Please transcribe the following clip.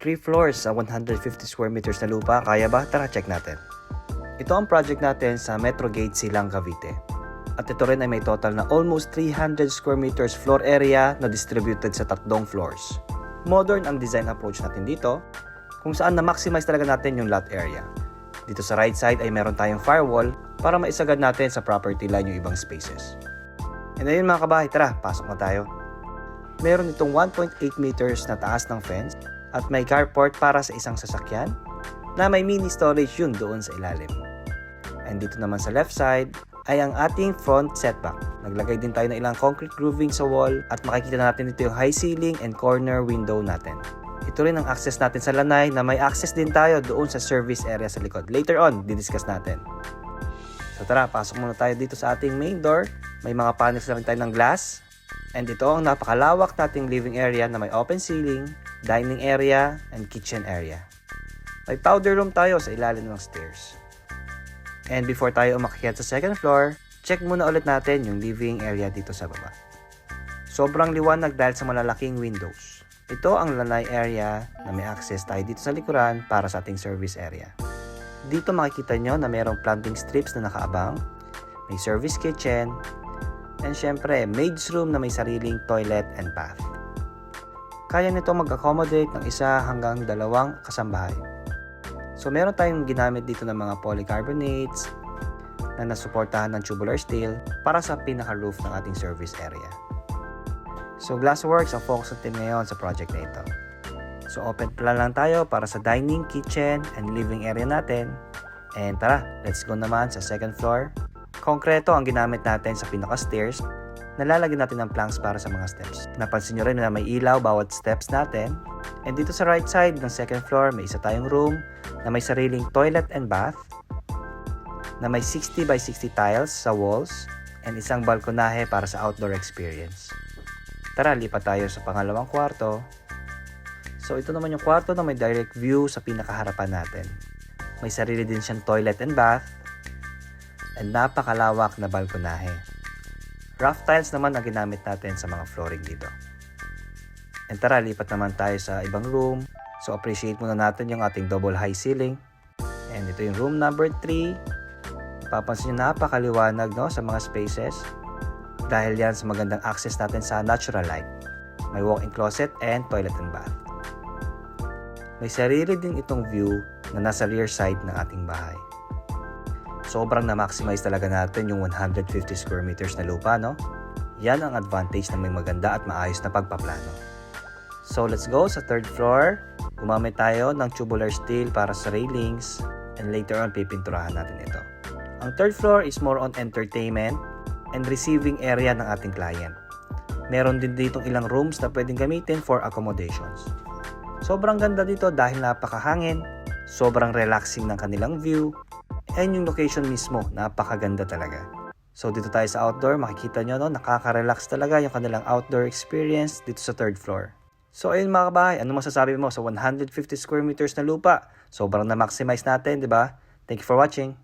3 floors sa 150 square meters na lupa. Kaya ba? Tara, check natin. Ito ang project natin sa Metro Gate Silang, Cavite. At ito rin ay may total na almost 300 square meters floor area na distributed sa tatlong floors. Modern ang design approach natin dito, kung saan na-maximize talaga natin yung lot area. Dito sa right side ay meron tayong firewall para maisagad natin sa property line yung ibang spaces. And ayun mga kabahay, tara, pasok na tayo. Meron itong 1.8 meters na taas ng fence at may carport para sa isang sasakyan na may mini storage yun doon sa ilalim. And dito naman sa left side ay ang ating front setback. Naglagay din tayo ng ilang concrete grooving sa wall at makikita natin dito yung high ceiling and corner window natin. Ito rin ang access natin sa lanay na may access din tayo doon sa service area sa likod. Later on, didiscuss natin. So tara, pasok muna tayo dito sa ating main door. May mga panels na rin tayo ng glass. And ito ang napakalawak nating living area na may open ceiling, dining area, and kitchen area. May powder room tayo sa ilalim ng stairs. And before tayo umakyat sa second floor, check muna ulit natin yung living area dito sa baba. Sobrang liwanag dahil sa malalaking windows. Ito ang lanay area na may access tayo dito sa likuran para sa ating service area. Dito makikita nyo na mayroong planting strips na nakaabang, may service kitchen, and syempre, maid's room na may sariling toilet and bath. Kaya nito mag-accommodate ng isa hanggang dalawang kasambahay. So meron tayong ginamit dito ng mga polycarbonates na nasuportahan ng tubular steel para sa pinaka-roof ng ating service area. So Glassworks ang focus natin ngayon sa project na ito. So open plan lang tayo para sa dining, kitchen, and living area natin. And tara, let's go naman sa second floor. Konkreto ang ginamit natin sa pinaka-stairs. Nalalagyan natin ng planks para sa mga steps. Napansin nyo rin na may ilaw bawat steps natin. And dito sa right side ng second floor, may isa tayong room na may sariling toilet and bath na may 60 by 60 tiles sa walls and isang balkonahe para sa outdoor experience. Tara, lipat tayo sa pangalawang kwarto. So ito naman yung kwarto na may direct view sa pinakaharapan natin. May sarili din siyang toilet and bath and napakalawak na balkonahe. Rough tiles naman ang ginamit natin sa mga flooring dito. And tara, lipat naman tayo sa ibang room. So appreciate muna natin yung ating double high ceiling. And ito yung room number 3. Papansin nyo napakaliwanag no, sa mga spaces. Dahil yan sa magandang access natin sa natural light. May walk-in closet and toilet and bath. May sarili din itong view na nasa rear side ng ating bahay. Sobrang na-maximize talaga natin yung 150 square meters na lupa, no? Yan ang advantage ng may maganda at maayos na pagpaplano. So let's go sa third floor. Gumamit tayo ng tubular steel para sa railings and later on pipinturahan natin ito. Ang third floor is more on entertainment and receiving area ng ating client. Meron din ditong ilang rooms na pwedeng gamitin for accommodations. Sobrang ganda dito dahil napakahangin, sobrang relaxing ng kanilang view, and yung location mismo, napakaganda talaga. So dito tayo sa outdoor, makikita nyo no, nakaka-relax talaga yung kanilang outdoor experience dito sa third floor. So ayun mga kabahay, ano masasabi mo sa 150 square meters na lupa? Sobrang na-maximize natin, di ba? Thank you for watching.